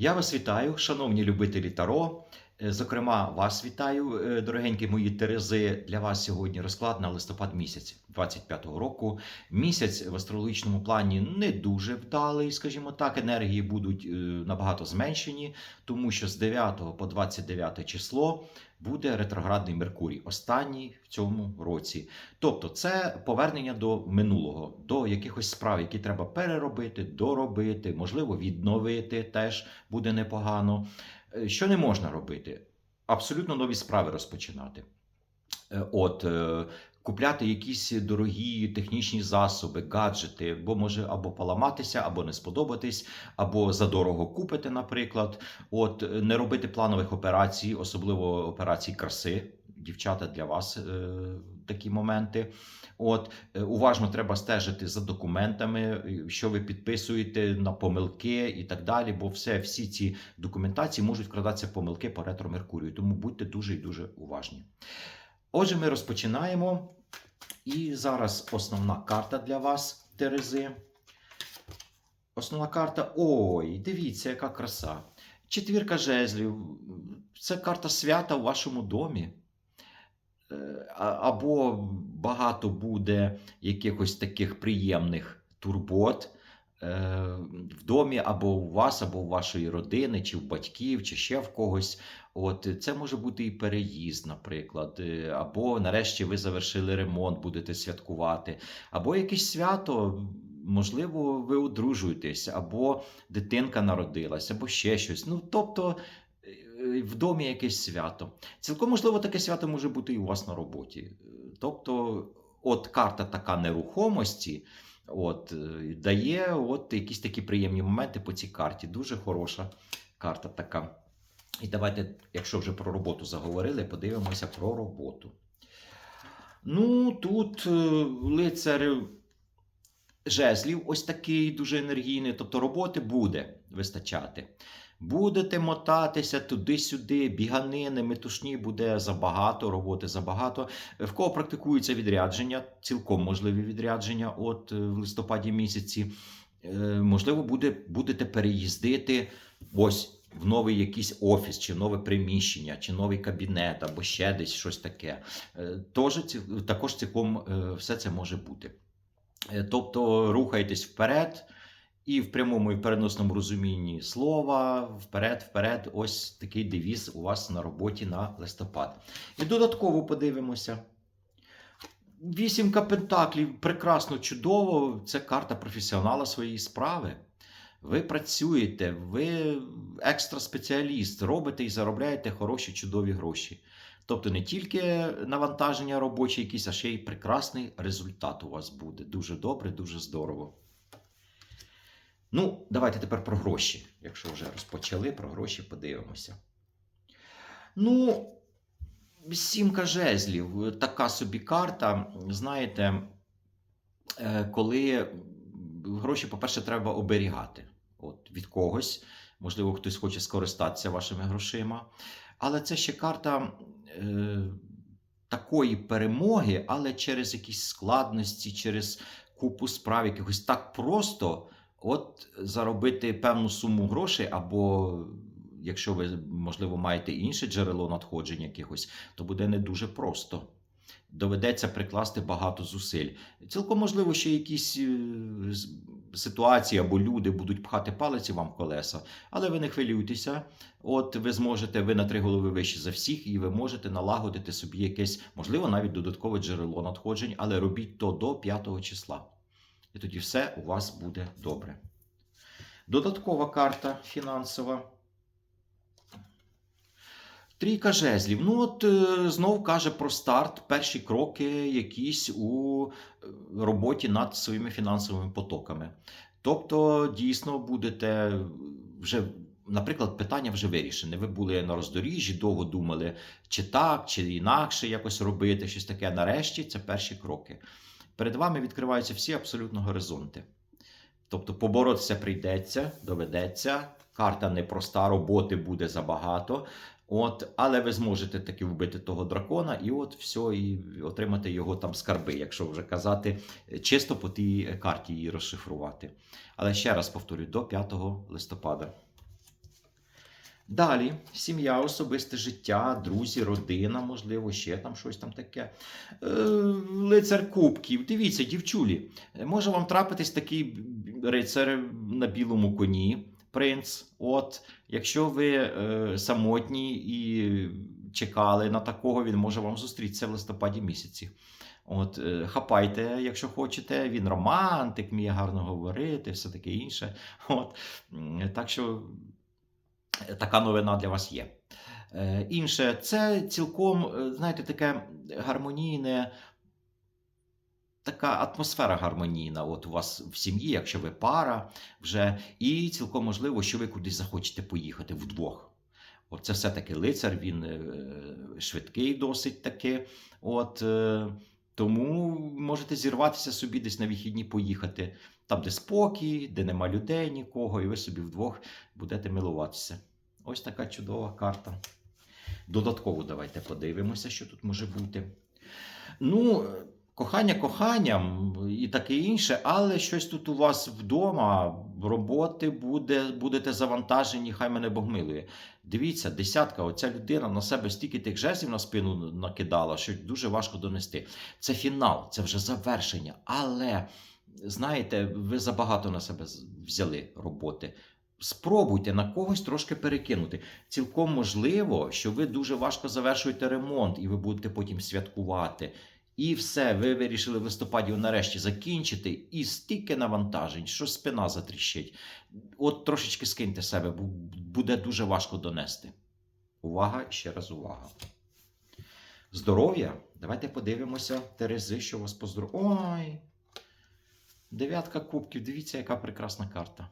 Я вас вітаю, шановні любителі Таро. Е, Зокрема, вас вітаю, е, дорогенькі мої Терези. Для вас сьогодні розклад на листопад місяць 25-го року. Місяць в астрологічному плані не дуже вдалий, скажімо так. Енергії будуть е, набагато зменшені, тому що з 9 по 29 число буде ретроградний Меркурій, останній в цьому році. Тобто, це повернення до минулого, до якихось справ, які треба переробити, доробити, можливо, відновити теж буде непогано. Е, Що не можна робити? Абсолютно нові справи розпочинати. Е, От, е, купляти якісь дорогі технічні засоби, гаджети, бо може або поламатися, або не сподобатись, або задорого купити, наприклад. От, не робити планових операцій, особливо операцій краси. Дівчата для вас е, такі моменти. От е, уважно треба стежити за документами, що ви підписуєте на помилки і так далі. Бо все, всі ці документації можуть вкрадатися помилки по ретро Меркурію. Тому будьте дуже і дуже уважні. Отже, ми розпочинаємо. І зараз основна карта для вас, Терези. Основна карта. Ой, дивіться, яка краса. Четвірка жезлів. Це карта свята у вашому домі. Е, Або багато буде якихось таких приємних турбот е, в домі, або у вас, або у вашої родини, чи в батьків, чи ще в когось. От це може бути і переїзд, наприклад, е, або нарешті ви завершили ремонт, будете святкувати, або якесь свято. Можливо, ви одружуєтесь, або дитинка народилась, або ще щось. Ну, тобто в домі якесь свято. Цілком можливо, таке свято може бути і у вас на роботі. Тобто, от карта така нерухомості. От, е, дає от якісь такі приємні моменти по цій карті. Дуже хороша карта така. І давайте, якщо вже про роботу заговорили, подивимося про роботу. Ну, тут е, лицар жезлів ось такий дуже енергійний, тобто роботи буде вистачати. Будете мотатися туди-сюди, біганини, метушні буде забагато, роботи забагато. В кого практикуються відрядження, цілком можливі відрядження, от е, в листопаді місяці. Е, Можливо, буде, будете переїздити ось в новий якийсь офіс, чи нове приміщення, чи новий кабінет, або ще десь щось таке. Е, Тож, також цілком все це може бути. Тобто рухайтесь вперед, і в прямому і в переносному розумінні слова, вперед, вперед, ось такий девіз у вас на роботі на листопад. І додатково подивимося. Вісімка пентаклів прекрасно, чудово. Це карта професіонала своєї справи. Ви працюєте, ви екстра спеціаліст, робите і заробляєте хороші, чудові гроші. Тобто не тільки навантаження робочі якісь, а ще й прекрасний результат у вас буде. Дуже добре, дуже здорово. Ну, давайте тепер про гроші. Якщо вже розпочали, про гроші подивимося. Ну, сімка жезлів, така собі карта. Знаєте, е, коли гроші, по-перше, треба оберігати От, від когось. Можливо, хтось хоче скористатися вашими грошима. Але це ще карта е, такої перемоги, але через якісь складності, через купу справ, якихось так просто от заробити певну суму грошей, або якщо ви, можливо, маєте інше джерело надходжень якихось, то буде не дуже просто. Доведеться прикласти багато зусиль. Цілком можливо, що якісь е, ситуації або люди будуть пхати палиці вам в колеса, але ви не хвилюйтеся. От ви зможете, ви на три голови вищі за всіх, і ви можете налагодити собі якесь, можливо, навіть додаткове джерело надходжень, але робіть то до 5 числа. І тоді все у вас буде добре. Додаткова карта фінансова. Трійка жезлів. Ну, от е, знов каже про старт, перші кроки якісь у е, роботі над своїми фінансовими потоками. Тобто, дійсно, будете вже, наприклад, питання вже вирішене. Ви були на роздоріжжі, довго думали, чи так, чи інакше якось робити, щось таке. Нарешті це перші кроки. Перед вами відкриваються всі абсолютно горизонти. Тобто, поборотися прийдеться, доведеться. Карта непроста, роботи буде забагато. От, але ви зможете таки вбити того дракона, і от все, і отримати його там скарби, якщо вже казати, чисто по тій карті її розшифрувати. Але ще раз повторюю, до 5 листопада. Далі сім'я, особисте життя, друзі, родина, можливо, ще там щось там таке. Е, лицар Кубків. Дивіться, дівчулі, може вам трапитись такий рицар на білому коні, принц. От, якщо ви е, самотні і чекали на такого, він може вам зустрітися в листопаді місяці. От, е, хапайте, якщо хочете. Він романтик, вміє гарно говорити, все таке інше. От, так що така новина для вас є. Е, Інше, це цілком, е, знаєте, таке гармонійне, така атмосфера гармонійна. От у вас в сім'ї, якщо ви пара вже, і цілком можливо, що ви кудись захочете поїхати вдвох. От це все-таки лицар, він е, швидкий досить таки. От, тому можете зірватися собі десь на вихідні поїхати. Там, де спокій, де нема людей нікого, і ви собі вдвох будете милуватися. Ось така чудова карта. Додатково давайте подивимося, що тут може бути. Ну, кохання коханням і таке інше, але щось тут у вас вдома, роботи буде, будете завантажені, хай мене Бог милує. Дивіться, десятка, оця людина на себе стільки тих жезлів на спину накидала, що дуже важко донести. Це фінал, це вже завершення. Але, знаєте, ви забагато на себе взяли роботи. Спробуйте на когось трошки перекинути. Цілком можливо, що ви дуже важко завершуєте ремонт, і ви будете потім святкувати. І все, ви вирішили в листопаді нарешті закінчити, і стільки навантажень, що спина затріщить. От трошечки скиньте себе, бо буде дуже важко донести. Увага, ще раз увага. Здоров'я. Давайте подивимося, Терези, що вас по здоров'ю. Ой! Дев'ятка кубків. Дивіться, яка прекрасна карта.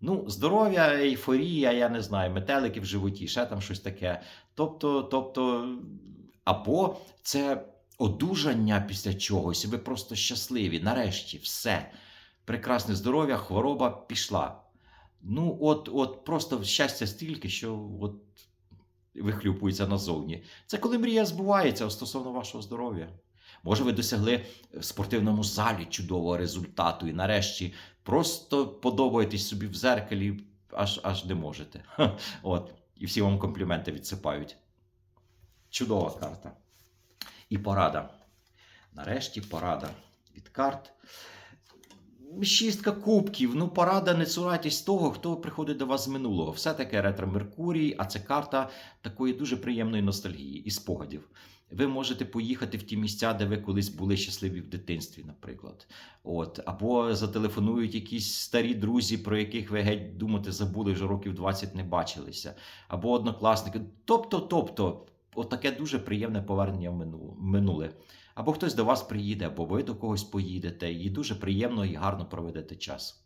Ну, здоров'я, ейфорія, я не знаю, метелики в животі, ще там щось таке. Тобто, тобто, або це одужання після чогось, ви просто щасливі. Нарешті, все. Прекрасне здоров'я, хвороба пішла. Ну, от, от просто щастя стільки, що от вихлюпується назовні. Це коли мрія збувається стосовно вашого здоров'я. Може, ви досягли в спортивному залі чудового результату і нарешті просто подобаєтесь собі в зеркалі, аж, аж не можете. От, і всі вам компліменти відсипають. Чудова карта. І порада. Нарешті порада від карт. Шістка кубків. Ну, порада, не цурайтесь того, хто приходить до вас з минулого. Все таки ретро Меркурій, а це карта такої дуже приємної ностальгії і спогадів. Ви можете поїхати в ті місця, де ви колись були щасливі в дитинстві, наприклад. От. Або зателефонують якісь старі друзі, про яких ви геть думати забули, вже років 20 не бачилися. Або однокласники. Тобто, тобто, отаке дуже приємне повернення в минуле. Або хтось до вас приїде, або ви до когось поїдете, і дуже приємно і гарно проведете час.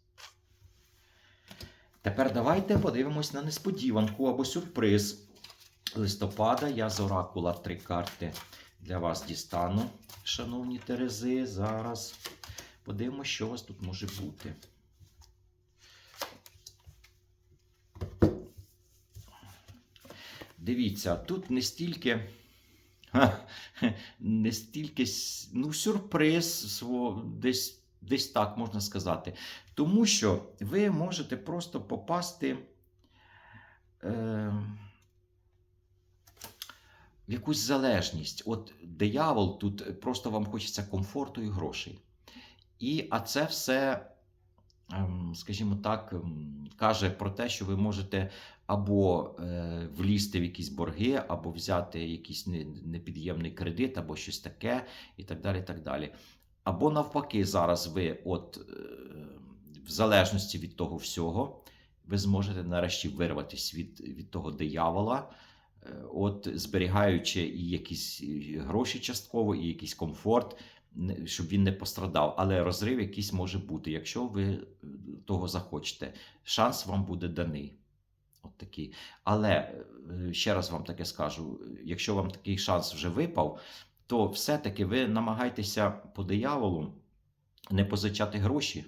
Тепер давайте подивимось на несподіванку або сюрприз листопада. Я з оракула три карти для вас дістану, шановні Терези. Зараз подивимось, що у вас тут може бути. Дивіться, тут не стільки. Ха, не стільки ну, сюрприз, десь, десь так можна сказати. Тому що ви можете просто попасти е, в якусь залежність. От диявол тут просто вам хочеться комфорту і грошей. І, а це все, ем, скажімо так, ем, каже про те, що ви можете або е, влізти в якісь борги, або взяти якийсь непід'ємний кредит, або щось таке, і так далі. так далі. Або навпаки, зараз ви, от е, в залежності від того всього, ви зможете нарешті вирватися від, від того диявола, от зберігаючи і якісь гроші частково, і якийсь комфорт, щоб він не пострадав. Але розрив якийсь може бути, якщо ви е, того захочете. Шанс вам буде даний. От такий. Але е, ще раз вам таке скажу: якщо вам такий шанс вже випав, то все-таки ви намагайтеся по дияволу не позичати гроші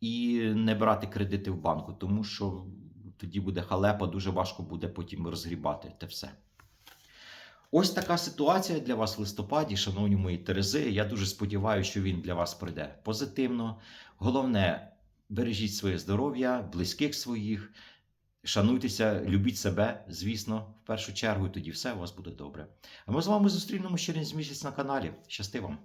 і не брати кредити в банку, тому що тоді буде халепа, дуже важко буде потім розгрібати те все. Ось така ситуація для вас в листопаді, шановні мої Терези. Я дуже сподіваюся, що він для вас пройде позитивно. Головне, бережіть своє здоров'я, близьких своїх. Шануйтеся, любіть себе, звісно, в першу чергу, і тоді все у вас буде добре. А ми з вами зустрінемося через місяць на каналі. Щасти вам!